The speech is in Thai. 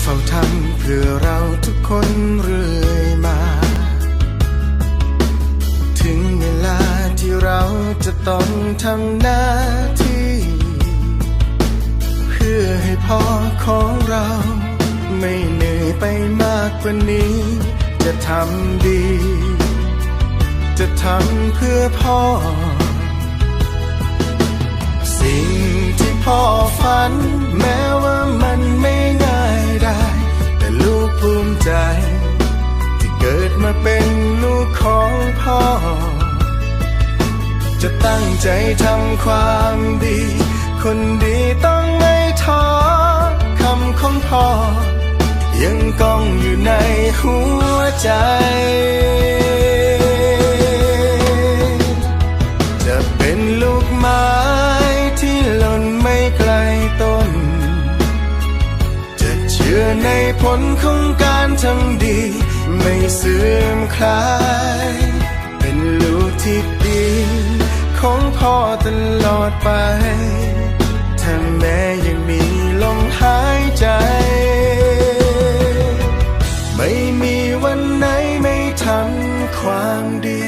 เฝ้าทำเพื่อเราทุกคนเรื่อยมา ถึงเวลาที่เราจะต้องทำหน้าที่ เพื่อให้พ่อของเรา ไม่เหนื่อยไปมากกว่านี้ จะทำดี จะทำเพื่อพ่อ สิ่งที่พ่อฝันแม้ มาเป็นลูกของพ่อ จะตั้งใจทำความดี คนดีต้องไม่ท้อคำของพ่อ ยังก้องอยู่ในหัวใจ ผลของการทำดี ไม่เสื่อมคลาย เป็นลูกที่ดี ของพ่อตลอดไปถ้าแม่ยังมีลมหายใจ ไม่มีวันไหนไม่ทำความดี